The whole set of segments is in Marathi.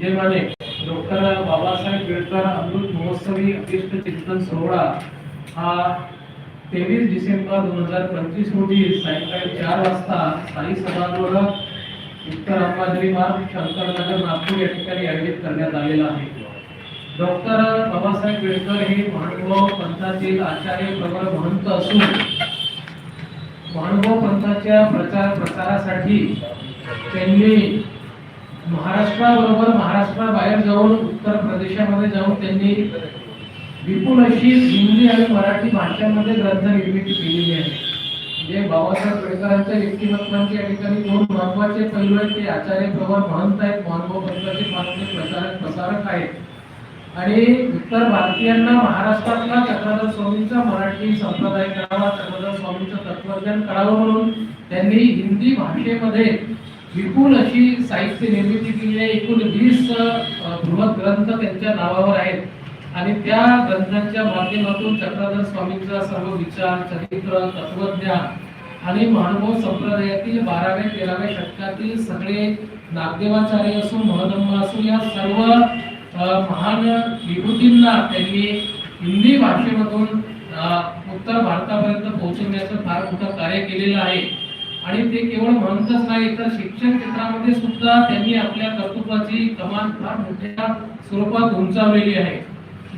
विद्यमाने डॉक्टर बाबासाहेब आंबेडकर अमृत महोत्सवी अभिष्ट चिंतन सोहळा हा तेवीस डिसेंबर दोन हजार पंचवीस रोजी सायंकाळी चार वाजता साई सभागृह उत्तर अंबाझरी मार्ग शंकरनगर नागपूर या ठिकाणी आयोजित करण्यात आलेला आहे. डॉक्टर बाबासाहेब आंबेडकर हे महानुभाव पंथातील आचार्य प्रबळ महंत असून महानुभाव पंथाच्या प्रचार प्रसारासाठी त्यांनी महाराष्ट्राबरोबर महाराष्ट्राबाहेर जाऊन उत्तर प्रदेशामध्ये जाऊन त्यांनी विपुल अशी हिंदी आणि मराठी भाषांमध्ये ग्रंथ निर्मिती केलेली आहे म्हणजे बाबासाहेब आंबेडकरांच्या व्यक्तिमत्वांचे या ठिकाणी दोन महत्त्वाचे पैलू आहेत. ते आचार्य प्रवर महंत आहेत महानुभाव पंथाचे माननीय प्रचारक प्रसारक आहेत. आणि उत्तर भारतीयांना महाराष्ट्रातला चक्रधर स्वामींचा मराठी संप्रदाय कळावा चक्रधर स्वामींचं तत्वज्ञान कळावं म्हणून त्यांनी हिंदी भाषेमध्ये विपुल अशी साहित्य निर्मिती केली आहे. एकूण वीस बृहत ग्रंथ त्यांच्या नावावर आहेत. आणि त्या ग्रंथांच्या माध्यमातून चक्रधर स्वामींचा सर्व विचार चरित्र तत्वज्ञान आणि महानुभव संप्रदायातील बाराव्या तेराव्या शतकातील सगळे नागदेवाचार्य असो महधम्म असो या सर्व महान विभूतींना त्यांनी हिंदी भाषेमधून उत्तर भारतापर्यंत पोहोचवण्याचं फार मोठं कार्य केलेलं आहे. आणि ते केवळ म्हणतच नाही तर शिक्षण क्षेत्रामध्ये सुद्धा त्यांनी आपल्या कर्तृत्वाची कमान फार मोठ्या स्वरूपात उंचावलेली आहे.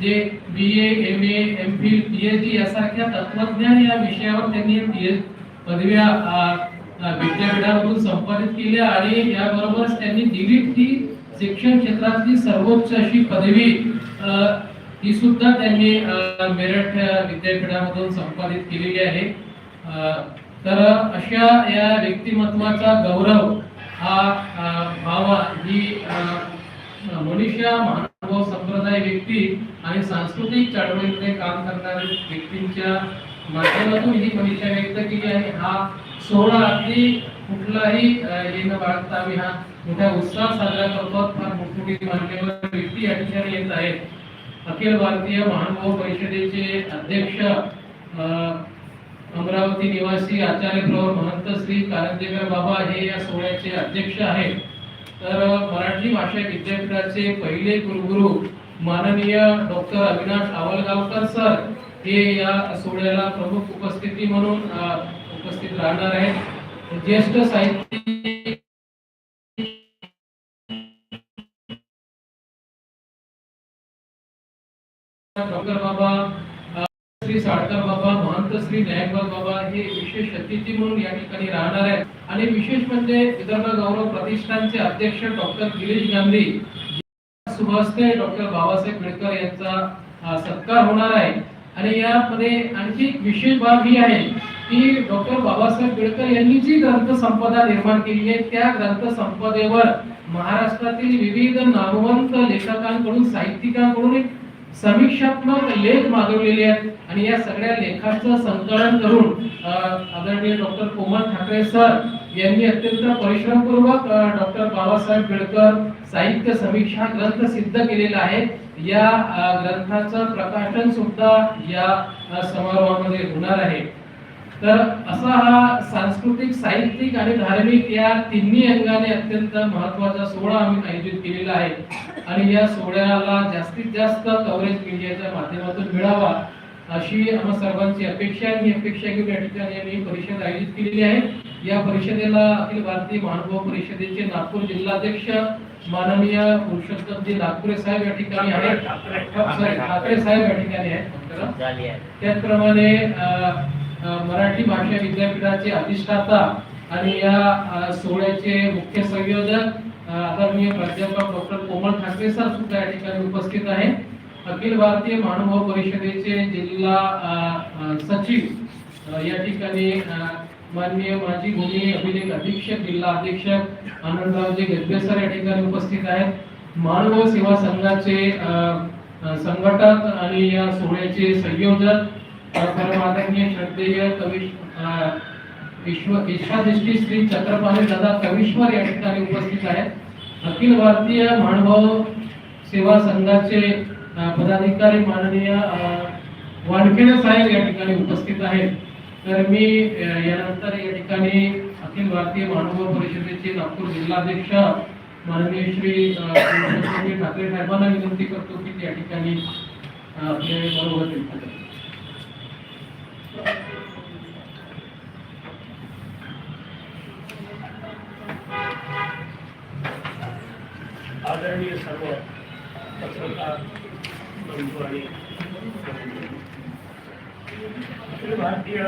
जे B A M A M Phil P H D यासारख्या तत्वज्ञान या विषयावर त्यांनी पी एच पदव्या विद्यापीठामधून संपादित केल्या आणि याबरोबरच त्यांनी दिलीप ती शिक्षण क्षेत्रातली सर्वोच्च अशी पदवी ही सुद्धा त्यांनी मेरठ विद्यापीठामधून संपादित केलेली आहे. तर अशा या व्यक्तिमत्वाचा गौरव हा भावा व्हावा ही अ, मनुष्य मानव संप्रदाय व्यक्ती आणि सांस्कृतिक चळवळीमध्ये काम करणाऱ्या व्यक्तींच्या माध्यमातून ही मनुष्य व्यक्त केली आहे. हा सोहळा अगदी कुठलाही येणं बाळगता आम्ही हा मोठ्या उत्साह साजरा करतो. फार मोठमोठी मान्यवर व्यक्ती या ठिकाणी येत आहेत. अखिल भारतीय महानुभाव परिषदेचे अध्यक्ष अमरावती निवासी आचार्य प्रवर महंत श्री कारंजेकर बाबा हे या सोहळ्याचे अध्यक्ष आहेत. तर मराठी भाषा विद्यापीठाचे पहिले कुलगुरू माननीय डॉक्टर अविनाश आवलगावकर सर हे या सोहळ्याला प्रमुख उपस्थिती म्हणून उपस्थित राहणार आहेत. ज्येष्ठ साहित्यिक डॉक्टर बाबा श्री साळकर बाबा महंत श्री न्यायपाल बाबा हे विशेष अतिथी म्हणून या ठिकाणी राहणार आहेत. आणि विशेष म्हणजे विदर्भ गौरव प्रतिष्ठानचे अध्यक्ष डॉक्टर गिरीश गांधी सुभाषते डॉक्टर बाबासाहेब आंबेडकर यांचा सत्कार होणार आहे. आणि यामध्ये आणखी एक विशेष बाब ही आहे की डॉक्टर बाबासाहेब आंबेडकर यांनी जी ग्रंथसंपदा निर्माण केली आहे त्या ग्रंथसंपदेवर महाराष्ट्रातील विविध नामवंत लेखकांकडून साहित्यिकांकडून एक समीक्षात्मक लेख मागवलेले आहेत. आणि या सगळ्या लेखाचं संकलन करून आदरणीय डॉक्टर कोमल ठाकरे सर यांनी अत्यंत परिश्रमपूर्वक डॉक्टर बाबासाहेब आंबेडकर साहित्य समीक्षा ग्रंथ सिद्ध केलेला आहे. या ग्रंथाचं प्रकाशन सुद्धा या समारोहामध्ये होणार आहे. तर असा हा सांस्कृतिक साहित्यिक आणि धार्मिक या तिन्ही अंगाने अत्यंत महत्त्वाचा सोहळा आम्ही आयोजित केलेला आहे. आणि या सोहळ्याला जास्तीत जास्त कव्हरेज मीडियाच्या माध्यमातून मिळावा अशी आम्हा सर्वांची अपेक्षा. ही अपेक्षा घेऊन या ठिकाणी आम्ही ही परिषद आयोजित केलेली आहे. या परिषदेला अखिल भारतीय महानुभाव परिषदेचे नागपूर जिल्हाध्यक्ष माननीय पुरुषोत्तमजी नागपुरे साहेब या ठिकाणी आहेत. ठाकरे साहेब या ठिकाणी आहेत. त्याचप्रमाणे मराठी भाषा विद्यापीठाचे अधिष्ठाता आणि या सोहळ्याचे मुख्य संयोजक आदरणीय प्राध्यापक डॉक्टर कोमल ठाकरे सर सुद्धा या ठिकाणी उपस्थित आहेत. अखिल भारतीय महानुभाव परिषदेचे जिल्हा सचिव या ठिकाणी माननीय माजी भूमी अभिलेख अधीक्षक जिल्हा अधीक्षक आनंदरावजी गजबे सर या ठिकाणी उपस्थित आहेत. मानव सेवा संघाचे संघटक आणि या सोहळ्याचे संयोजक परमादरणीय श्रद्धेय कवी अ, श्री छत्रपाली दादा कविश्वर या ठिकाणी उपस्थित आहेत. अखिल भारतीय मानव सेवा संघाचे पदाधिकारी माननीय अ, वानखेडे साहेब या ठिकाणी उपस्थित आहेत. तर मी यानंतर या ठिकाणी अखिल भारतीय मानव परिषदेचे नागपूर जिल्हाध्यक्ष माननीय श्री ठाकरे साहेबांना विनंती करतो की त्या ठिकाणी अ, आपले व्यक्त करा आदरणीय सर्व पत्रकार बंधू आणि भारतीय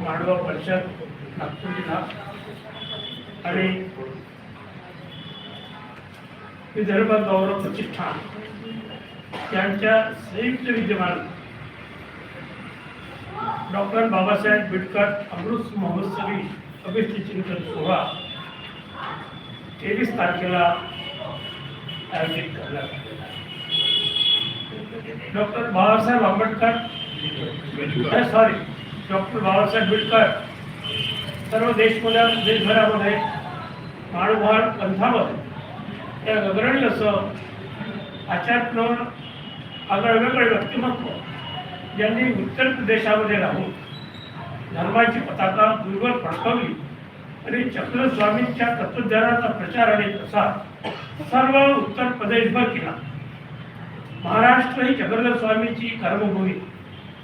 मांडवा परिषद नागपूर जिल्हा आणि विदर्भ गौरव प्रतिष्ठान यांच्या संयुक्त विद्यमान डॉक्टर बाबासाहेब आंबेडकर अमृत महोत्सवी अभिष्ठचिंतन सोहळा तेवीस तारखेला आयोजित करण्यात आले. Doctor Babasaheb Ambedkar. Sorry doctor Babasaheb Ambedkar सर्व देशमध्ये देशभरामध्ये मानवभार पंथामध्ये या अग्रणी असं आचार्य आगळवेगळे व्यक्तिमत्व ज्यांनी उत्तर प्रदेशामध्ये राहून धर्माची पताका दूरवर फडकवली आणि चक्र स्वामींच्या तत्वज्ञानाचा प्रचार आणि प्रसार सर्व उत्तर प्रदेशभर केला. महाराष्ट्र ही चक्रधर स्वामींची कर्मभूमी.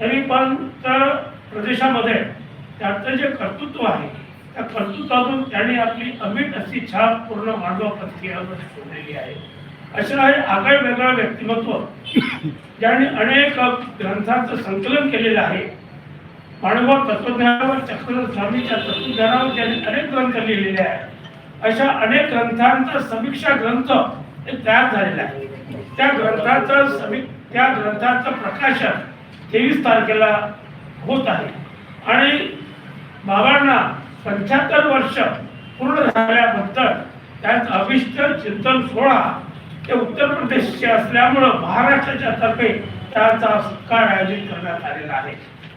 तरी पण उत्तर प्रदेशामध्ये त्याचं जे कर्तृत्व आहे त्या कर्तृत्वातून त्यांनी आपली अमिट अशी छाप पूर्ण मांडवा पंथीयामध्ये सोडलेली आहे. असं हे आगळ वेगळं व्यक्तिमत्व ज्यांनी अनेक ग्रंथांचं संकलन केलेलं आहे. मानव तत्वज्ञानावर चक्रधर स्वामीच्या तत्वज्ञानावर त्यांनी अनेक ग्रंथ लिहिलेले आहेत. अशा अनेक ग्रंथांचा समीक्षा ग्रंथ हे तयार झालेला आहे त्या ग्रंथाचं समी त्या ग्रंथाचं प्रकाशन तेवीस तारखेला होत आहे. आणि बाबांना पंच्याहत्तर वर्ष पूर्ण झाल्यानंतर त्यात अभिष्ट चिंतन सोहळा ते उत्तर प्रदेशचे असल्यामुळं महाराष्ट्राच्या तर्फे त्याचा सत्कार आयोजित करण्यात आलेला आहे.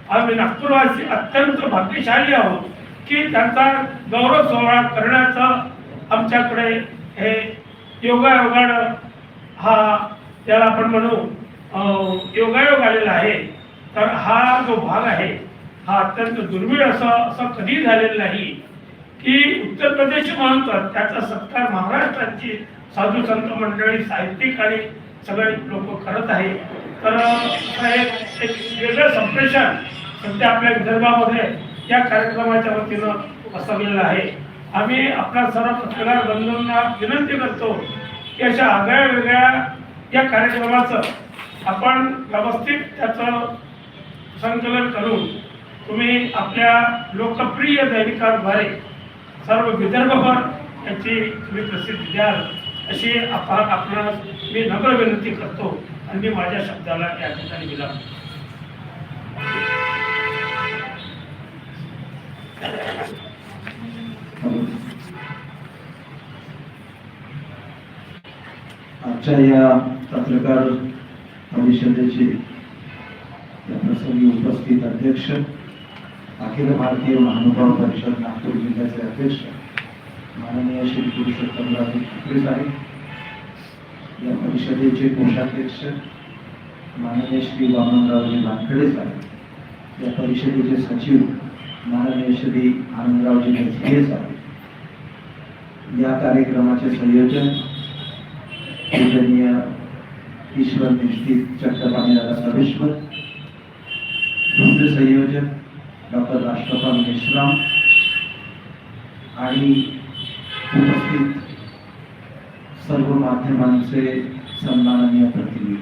आम्ही नागपूरवासी अत्यंत भाग्यशाली आहोत की त्यांचा गौरव सोहळा करण्याचं आमच्याकडे हे योगायोगानं हा त्याला आपण म्हणू योगायोग आलेला आहे. तर हा जो भाग आहे हा अत्यंत दुर्मिळ असा असं कधी झालेला नाही की उत्तर प्रदेश म्हणतात त्याचा सत्कार महाराष्ट्राची साधू संत मंडळी साहित्यिक आणि सगळे लोक करत आहे. तर एक वेगळं संप्रेषण सध्या आपल्या विदर्भामध्ये या कार्यक्रमाच्या वतीनं बसवलेलं आहे. आम्ही आपल्या सर्व पत्रकार बंधूंना विनंती करतो की अशा आगळ्या वेगळ्या या कार्यक्रमाचं आपण व्यवस्थित त्याचं संकलन करून तुम्ही आपल्या लोकप्रिय दैनिकांद्वारे सर्व विदर्भभर याची तुम्ही प्रसिद्धी द्याल अशी आपा आपणास मी नम्र विनंती करतो आणि मी माझ्या शब्दाला या ठिकाणी दिला Thank you. आजच्या या पत्रकार परिषदेचे प्रसंगी उपस्थित अध्यक्ष अखिल भारतीय महानुभाव परिषद नागपूर जिल्ह्याचे अध्यक्ष माननीय श्री पुरुषोत्तमराव ठाकरे साहेब या परिषदेचे कोषाध्यक्ष माननीय श्री वामनरावजी वानखडे साहेब या परिषदेचे सचिव माननीय श्री आनंदरावजी नेसगे साहेब. या कार्यक्रमाचे संयोजन पूजनीय ईश्वर निष्ठित चक्रपाणी दादा सर्वेश्वर दुसरे संयोजक डॉक्टर राष्ट्रपाल मेश्राम आणि उपस्थित सर्व माध्यमांचे सन्माननीय प्रतिनिधी.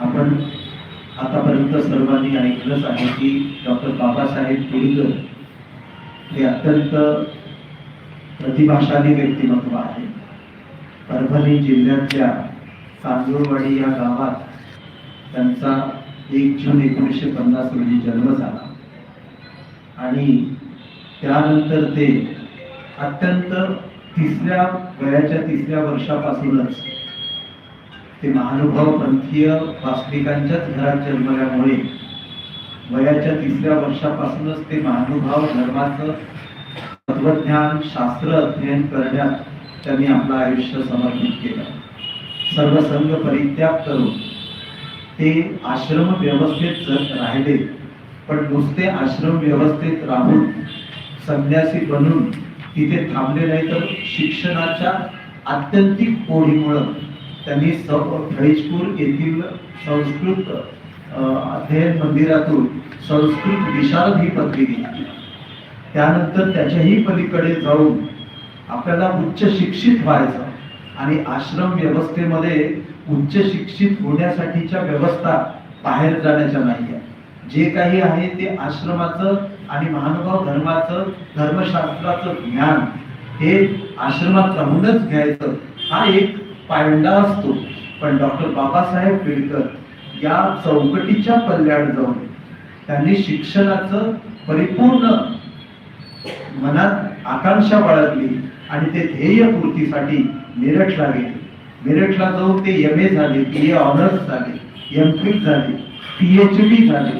आपण आतापर्यंत सर्वांनी ऐकलंच आहे की डॉक्टर बाबासाहेब केळकर हे अत्यंत प्रतिभाशाली व्यक्तिमत्व आहे. परभणी जिल्ह्यातल्या तांदूळवाडी या गावात त्यांचा एक जून एकोणीसशे पन्नास रोजी जन्म झाला. आणि त्यानंतर ते अत्यंत तिसऱ्या वयाच्या तिसऱ्या वर्षापासूनच ते महानुभाव पंथीय वास्तविकांच्याच घरात जन्मल्यामुळे वयाच्या तिसऱ्या वर्षापासूनच ते महानुभाव धर्माचं तत्वज्ञान शास्त्र अध्ययन करण्यात त्यांनी आपलं आयुष्य समर्पित केलं. सर्व संघ परित्याग करून ते आश्रम व्यवस्थेत राहिले पण नुसते आश्रम व्यवस्थेत राहून संन्यासी बनून तिथे थांबले नाही तर शिक्षणाच्या आत्यंतिक कोडीमुळं त्यांनी स फळीजपूर येथील संस्कृत अध्ययन मंदिरातून संस्कृत विशारद ही पदवी घेतली. त्यानंतर त्याच्याही पलीकडे जाऊन आपल्याला उच्च शिक्षित व्हायचं. आणि आश्रम व्यवस्थेमध्ये उच्च शिक्षित होण्यासाठीच्या व्यवस्था बाहेर जाण्याच्या नाही आहे जे काही आहे ते आश्रमाचं आणि महानुभाव धर्माचं धर्मशास्त्राचं ज्ञान हे आश्रमात राहूनच घ्यायचं हा एक पायंडा असतो. पण डॉक्टर बाबासाहेब बिडकर या चौकटीच्या पल्ल्याड जाऊन त्यांनी शिक्षणाचं परिपूर्ण मनात आकांक्षा बाळगली. आणि ते ध्येयपूर्तीसाठी मेरठला गेले मेरठला जाऊन ते एम ए झाले बी ए ऑनर्स झाले एम फिल झाले पीएच डी झाले.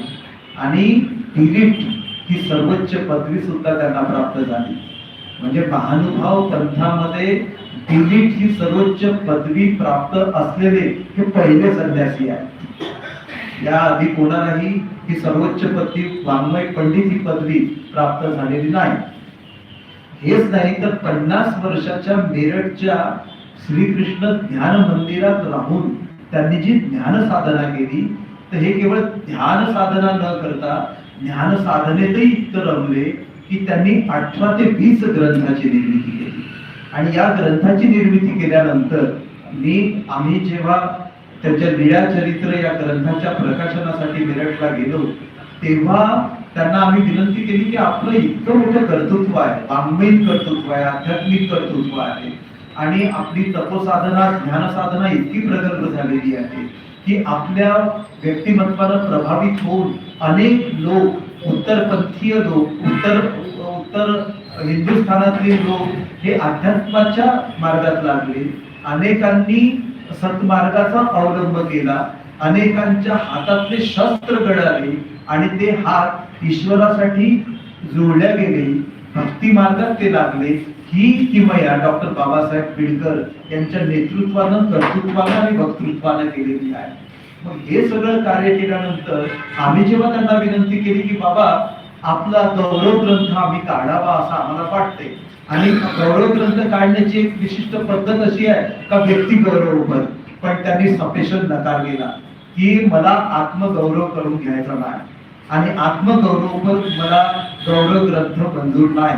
आणि डिलीट ही सर्वोच्च पदवी सुद्धा त्यांना प्राप्त झाली. म्हणजे महानुभाव पंथामध्ये डिलीट ही सर्वोच्च पदवी प्राप्त असलेले हे पहिले संन्यासी आहे या आधी कोणालाही ही सर्वोच्च पदवी वाङ्मय पंडित ही पदवी प्राप्त झालेली नाही. हेच नाही तर पन्नास वर्षाच्या मेरठच्या श्रीकृष्ण ध्यान मंदिरात राहून त्यांनी जी ज्ञान साधना केली तर हे केवळ ध्यान साधना न करता ज्ञान साधनेतही इतकं रमले की त्यांनी अठरा ते वीस ग्रंथाची निर्मिती केली. आणि या ग्रंथाची निर्मिती केल्यानंतर मी आम्ही जेव्हा त्यांच्या लिळा चरित्र या ग्रंथाच्या प्रकाशनासाठी मेरठला गेलो तेव्हा त्यांना आम्ही विनंती केली की आपलं इतकं मोठं कर्तृत्व आहे वाङ्मयीन कर्तृत्व आहे आध्यात्मिक कर्तृत्व आहे. आणि आपली तपोसाधना ज्ञानसाधना इतकी प्रगल्भ झालेली आहे की आपल्या व्यक्तिमत्वानं प्रभावित होऊन अनेक लोक उत्तरपंथीय लोक उत्तर उत्तर हिंदुस्थानातले लोक हे अध्यात्माच्या मार्गात लागले. अनेकांनी सत्मार्गाचा अवलंब केला. अनेकांच्या हातातले शस्त्र गडाले आणि ते हात ईश्वरासाठी जोडल्या गेले भक्ती मार्गात ते लागले ही किमया डॉक्टर बाबासाहेब बिडकर यांच्या नेतृत्वानं कर्तृत्वानं आणि वक्तृत्वानं केलेली आहे. मग हे सगळं कार्य केल्यानंतर आम्ही जेव्हा त्यांना विनंती केली की बाबा आपला गौरव ग्रंथ आम्ही काढावा असं आम्हाला वाटते आणि गौरव ग्रंथ काढण्याची एक विशिष्ट पद्धत अशी आहे का व्यक्ती गौरवपर पण त्यांनी सपेशन नकार केला की मला आत्मगौरव करून घ्यायचा नाही. आणि आत्मगौरवपर मला गौरव ग्रंथ मंजूर नाही.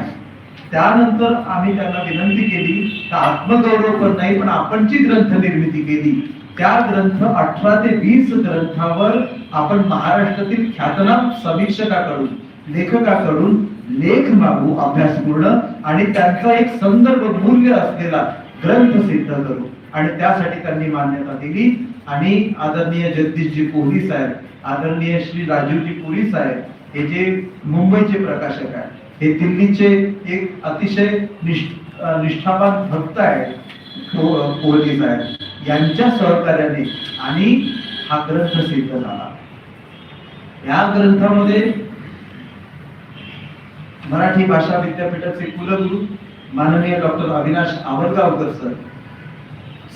त्यानंतर आम्ही त्यांना विनंती केली तर आत्मगौरवपर नाही पण आपण जी ग्रंथ निर्मिती केली. त्या ग्रंथ अठरा ते वीस ग्रंथावर आपण महाराष्ट्रातील ख्यातनाम समीक्षकाकडून लेखकाकडून लेख मागू अभ्यासपूर्ण आणि त्यांचा एक संदर्भ मूल्य असलेला ग्रंथ सिद्ध करू. आणि त्यासाठी त्यांनी मान्यता दिली. आणि आदरणीय जगदीशजी कोहली साहेब आदरणीय श्री राजीवजी पुरी साहेब हे जे मुंबईचे प्रकाशक आहेत हे दिल्लीचे एक अतिशय निष्ठावान भक्त आहेत कोहली साहेब. यांच्या सहकार्याने आणि हा ग्रंथ सिद्ध झाला. या ग्रंथामध्ये मराठी भाषा विद्यापीठाचे कुलगुरू माननीय डॉक्टर अविनाश आवडगावकर सर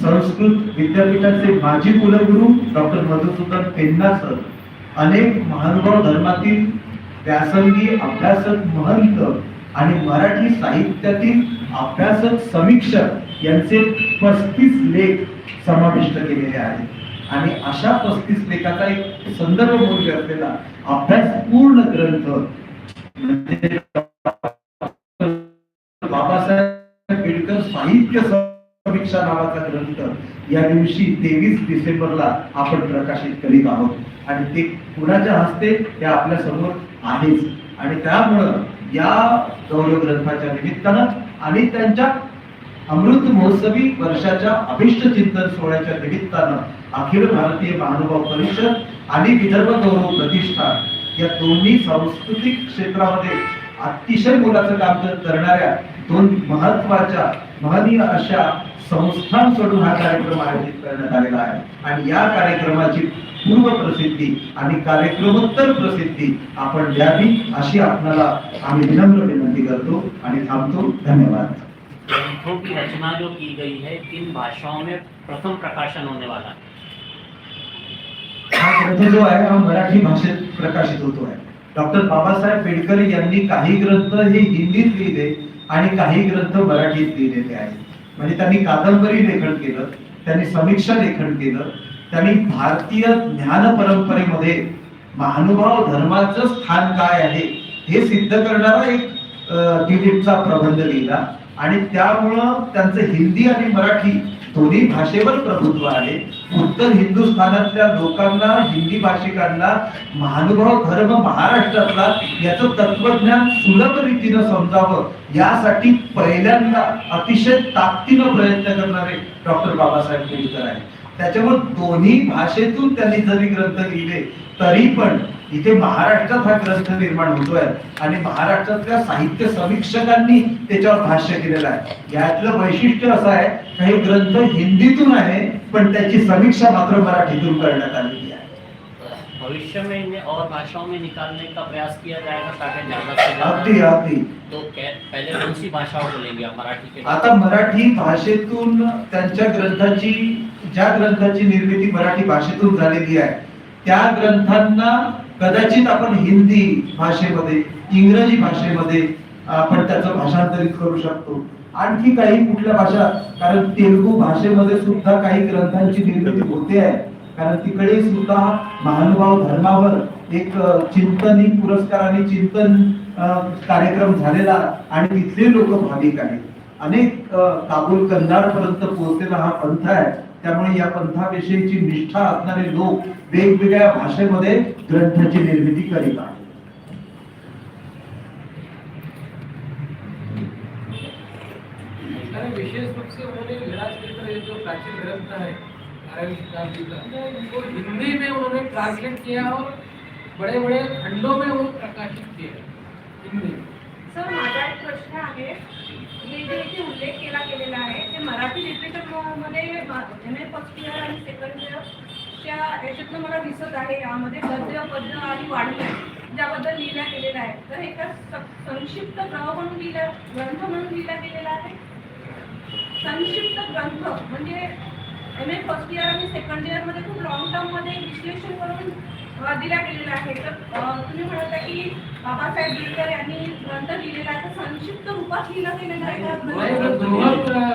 संस्कृत विद्यापीठाचे माजी कुलगुरू डॉक्टर मधुसूदन पेन्ना सर अनेक महानुभाव धर्मातील व्यासंगी अभ्यासक महंत आणि मराठी साहित्यातील अभ्यासक समीक्षक यांचे पस्तीस लेख समाविष्ट केलेले आहेत. आणि अशा पस्तीस लेखाचा एक संदर्भ मूल्य असलेला अभ्यास पूर्ण ग्रंथ म्हणजे बाबासाहेब आंबेडकर साहित्य समीक्षा नावाचा ग्रंथ. या दिवशी तेवीस डिसेंबरला आपण प्रकाशित करीत आहोत. आणि ते कुणाच्या हस्ते? हे आपल्यासमोर आहेच. आणि त्यामुळं या गौरव ग्रंथाच्या निमित्तानं आणि त्यांच्या अमृत महोत्सवी वर्षाच्या अभिष्ट चिंतन सोहळ्याच्या निमित्तानं अखिल भारतीय महानुभाव परिषद आणि विदर्भ गौरव प्रतिष्ठान या दोन्ही सांस्कृतिक क्षेत्रामध्ये अतिशय मोलाचं काम करणाऱ्या दोन महत्त्वाच्या महनीय अशा संस्थांकडून हा कार्यक्रम आयोजित करण्यात आलेला आहे. आणि या कार्यक्रमाची पूर्व प्रसिद्धी आणि कार्यक्रमोत्तर प्रसिद्धी आपण द्यावी अशी आपल्याला आम्ही विनम्र विनंती करतो आणि थांबतो. धन्यवाद. ग्रंथों की रचना जो की गई है किन भाषाओं में प्रथम प्रकाशन होने वाला है। हा ग्रंथ जो आहे हा मराठी भाषेत प्रकाशित होतो आहे. डॉक्टर बाबासाहेब पेडकर यांनी काही ग्रंथ हे हिंदीत लिहिले आणि काही ग्रंथ मराठीत लिहिलेले आहेत. म्हणजे त्यांनी कादंबरी लेखन केलं त्यांनी समीक्षा लेखन केलं त्यांनी भारतीय ज्ञान परंपरेमध्ये महानुभाव धर्माचं स्थान काय आहे हे सिद्ध करणारा एक दिलीपचा प्रबंध लिहिला. आणि त्यामुळं त्यांचं हिंदी आणि मराठी दोन्ही भाषेवर प्रभुत्व आहे. उत्तर हिंदुस्थानातल्या लोकांना हिंदी भाषिकांना महानुभाव धर्म महाराष्ट्रातला याचं तत्वज्ञान सुलभ रीतीनं समजावं यासाठी पहिल्यांदा अतिशय ताकदीनं प्रयत्न करणारे डॉक्टर बाबासाहेब केळकर आहेत. त्याच्यामुळे दोन्ही भाषेतून त्यांनी जरी ग्रंथ लिहिले तरी पण इथे महाराष्ट्रात हा ग्रंथ निर्माण होतोय. आणि महाराष्ट्रातल्या साहित्य समीक्षकांनी त्याच्यावर भाष्य केलेलं आहे. यातलं वैशिष्ट्य असं आहे काही ग्रंथ हिंदीतून आहे पण त्याची समीक्षा मात्र मराठीतून करण्यात आलेली आहे. भविष्य में और भाषाओं में निकालने का प्रयास किया जाएगा ताकि ज्यादा से तो पहले कौन सी भाषाओं को लेंगे? मराठी के आता मराठी भाषेतून त्यांच्या ग्रंथाची ज्या ग्रंथाची निर्मिती मराठी भाषेतून झालेली आहे त्या ग्रंथांना कदाचित आपण हिंदी भाषेमध्ये इंग्रजी भाषेमध्ये आपण त्याचं भाषांतरित करू शकतो. आणखी काही कुठल्या भाषा कारण तेलुगू भाषेमध्ये सुद्धा काही ग्रंथांची निर्मिती होते आहे. कारण तिकडे सुद्धा महानुभाव धर्मावर एक चिंतनी पुरस्कार आणि चिंतन कार्यक्रम झालेला आणि तिथले लोक भाविक आहेत. अनेक काबूल कंधार पर्यंत पोहोचलेला हा पंथ आहे. त्यामुळे या पंथाविषयीची निष्ठा असणारे लोक वेगवेगळ्या भाषेमध्ये ग्रंथाची निर्मिती करीत आहेत. विशेष रूप से उन्होंने विराट जो प्राचीन ग्रंथ है बारहवीं शताब्दी का वो हिंदी में उन्होंने ट्रांसलेट किया और बड़े बड़े खंडों में वो प्रकाशित किया हिंदी में. सर माझा एक प्रश्न आहे. हे जे इथे उल्लेख केला गेलेला आहे ते मराठी लिटरेचरमध्ये एम ए फर्स्ट इयर आणि सेकंड इयरच्या याच्यातनं मला दिसत आहे यामध्ये गद्य पद्य आणि वाढल्या ज्याबद्दल लिहिल्या गेलेलं आहे. तर हे संक्षिप्त ग्रह म्हणून लिहिलं ग्रंथ म्हणून लिहिला गेलेला आहे. संक्षिप्त ग्रंथ म्हणजे एम ए फर्स्ट इयर आणि सेकंड इयरमध्ये खूप लॉंग टर्ममध्ये विश्लेषण करून अ, दिल्या गेलेला आहे. तर तुम्ही म्हणता की बाबासाहेब बिडकर यांनी ग्रंथ लिहिलेला आहे. तर संक्षिप्त रूपात लिहिला गेलेला आहे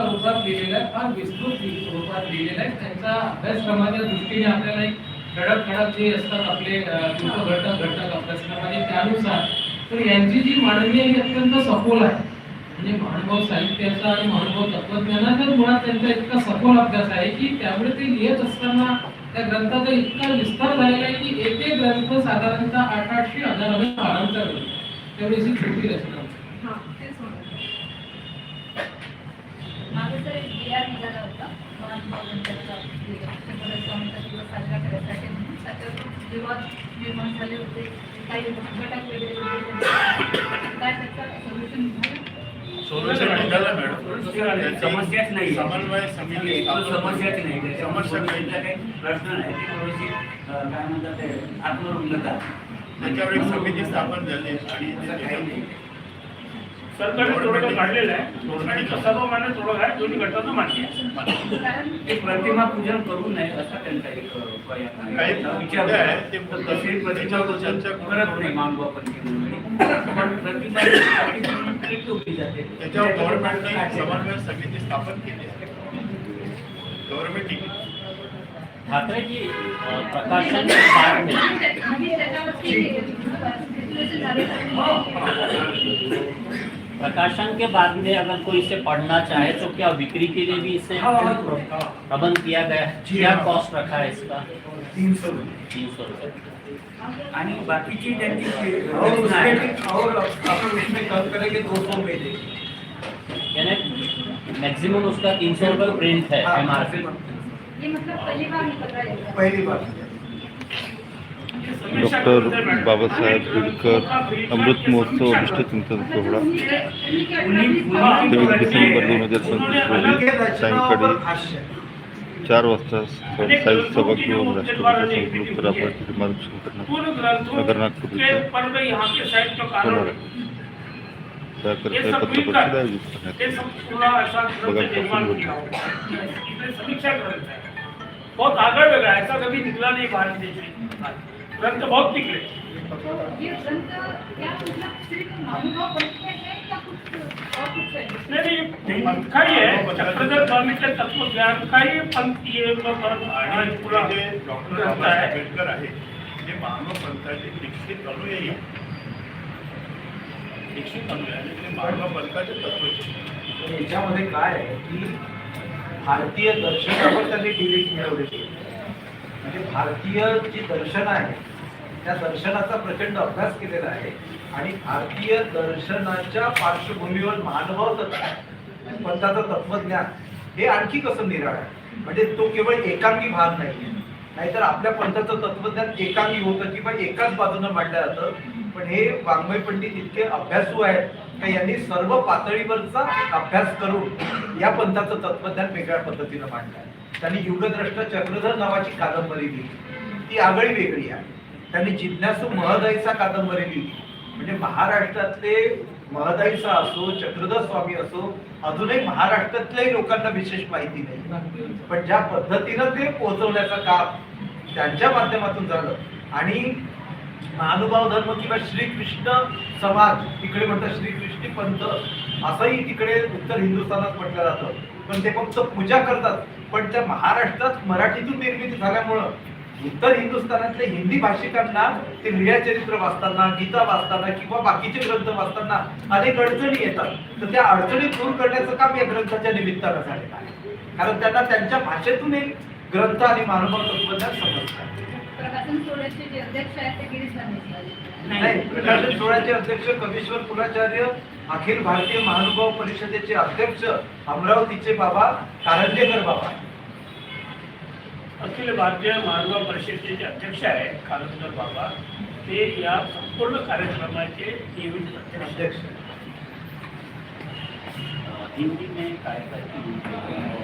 रूपात लिहिलेला आहे. फार विस्तृत रूपात लिहिलेला आहे. त्यांचा अभ्यासक्रमाच्या दृष्टीने आपल्याला एक ठळक ठळक जे असतात आपले घटक घटक अभ्यासक्रमाचे त्यानुसार. तर यांची जी मांडणी आहे ही अत्यंत सखोल आहे. म्हणजे महानुभाव साहित्याचा आणि महानुभाव तत्वज्ञानाचा मुळात त्यांचा इतका सखोल अभ्यास आहे की त्यामुळे ते लिहित असताना त्या ग्रंथाचा इतका विस्तार झालेला आहे की एक एक ग्रंथ साधारणतः आठ आठशे हजारामध्ये पाठांतर होतो तेवढी ही छोटी रचना. तेच तर एक होता साजरा करायसाठी म्हणून निर्माण झाले होते काही घटक वगैरे समस्याच नाही. समन्वय समिती समस्याच नाही. समस्या काही प्रश्न नाही. ती थोडीशी काय म्हणतात ते आत्मरुग्णता. त्याच्यावर एक समिती स्थापन झाली आणि काही नाही. सरकारने तोडगा काढलेला आहे. आणि तो सर्वमान्य तोडगा आहे दोन्ही गटांना मान्य आहे. कारण ते प्रतिमा पूजन करू नये असा त्यांचा एक विचार मुद्दे आहेत, ते तर तशी प्रतिमा पूजन. करत नाही मानवापण पण प्रतिमा उभी जाते त्याच्यावर गव्हर्नमेंटने समन्वय समिती स्थापन केली. गव्हर्नमेंट ठाकरे जी प्रकाशन. प्रकाशन के बाद में अगर कोई इसे पढ़ना चाहे तो क्या बिक्री के लिए भी इसे प्रबंध किया गया है? क्या हाँ। कॉस्ट रखा है इसका? तीन सौ तीन सौ रुपये आणि बाकीची त्यांची और रचना आहे. उसमें और अपन उसमें कम करेंगे दो सौ में देंगे यानी मैक्सिमम उसका तीन सौ रुपये प्रिंट है। एम आर पी मतलब पहिली बार निकल रहा पहली बार. डॉक्टर बाबासाहेब आंबेडकर अमृत महोत्सव अभिष्ट चिंतन सोहळा. तेवीस डिसेंबर दोन हजार पंचवीस रोजी सायंकाळी चार वाजता साहित्य सभागृह राष्ट्रपती संकुल करापती मार्गदर्शन करण्यात पूर्ण ग्रंथों नगर नागपूर के इथे पर्व यहाँ के साहित्यकारों होणार ने आहे त्याकरिता ये एक सब पत्र मिलकर परिषद आयोजित करण्यात ये आली. सब पूरा ऐसा बघा, ग्रंथ निर्माण कसं किया होगा इसमें समीक्षा ग्रंथ है बहुत आगे बढ़ गया ऐसा कभी निकला नहीं भारत देश में ग्रंथ बहुत निकले आहे. चक्रधर स्वामीचं तत्वज्ञान काही आणि जे डॉक्टर बाबासाहेब आंबेडकर आहे ते मानव पंथाचे दीक्षित अनुयायी आहे. दीक्षित अनुयायी आणि ते मानव पंथाचे तत्वचे पण याच्यामध्ये काय आहे की भारतीय दर्शनावर त्यांनी डिलीट मिळवलेली आहे म्हणजे भारतीय जी दर्शन आहे त्या दर्शनाचा प्रचंड अभ्यास केलेला आहे आणि भारतीय दर्शनाच्या पार्श्वभूमीवर मानव तत्व पंथाचं तत्वज्ञान हे आणखी कसं निराळ आहे? म्हणजे तो केवळ एकांगी भाग नाही. नाहीतर आपल्या पंथाचं तत्वज्ञान एकांगी होतं किंवा एकाच बाजूनं मांडलं जातं. पण हे वाङ्मय पंडित इतके अभ्यासू आहेत का यांनी सर्व पातळीवरचा अभ्यास करून या पंथाचं तत्वज्ञान वेगळ्या पद्धतीनं मांडलं आहे. त्यांनी युगद्रष्ट चक्रधर नावाची कादंबरी लिहिली. ती आगळी वेगळी आहे. त्यांनी जिज्ञासू महदाईचा कादंबरी लिहिली. म्हणजे महाराष्ट्रातले महदाईचा असो चक्रधर स्वामी असो अजूनही महाराष्ट्रातल्याही लोकांना विशेष माहिती नाही. पण ज्या पद्धतीनं ते पोहोचवण्याचं काम त्यांच्या माध्यमातून झालं आणि महानुभाव धर्म किंवा श्रीकृष्ण समाज तिकडे म्हणतात श्रीकृष्णी पंथ असंही तिकडे उत्तर हिंदुस्थानात म्हटलं जातं. पण ते फक्त पूजा करतात. पण त्या महाराष्ट्रात मराठीतून निर्मिती झाल्यामुळं उत्तर हिंदुस्थानातल्या हिंदी भाषिकांना ते लीळाचरित्र वाचताना गीता वाचताना किंवा बाकीचे ग्रंथ वाचताना अनेक अडचणी येतात. तर त्या अडचणी दूर करण्याचं काम या ग्रंथाच्या निमित्तानं झालेलं आहे. कारण त्यांना त्यांच्या भाषेतून एक ग्रंथ आणि मानव तत्वज्ञान समजतात. नाही प्रकाशन सोहळ्याचे अध्यक्ष कवीश्वर कुलाचार्य अखिल भारतीय महानुभाव परिषदेचे अध्यक्ष अमरावतीचे बाबा कारंजेकर बाबा. अखिल भारतीय मानव परिषदेचे अध्यक्ष आहेत कालंदर बाबा. ते या संपूर्ण कार्यक्रमाचे नियमित अध्यक्ष अध्यक्ष हिंदी में कार्यक्रम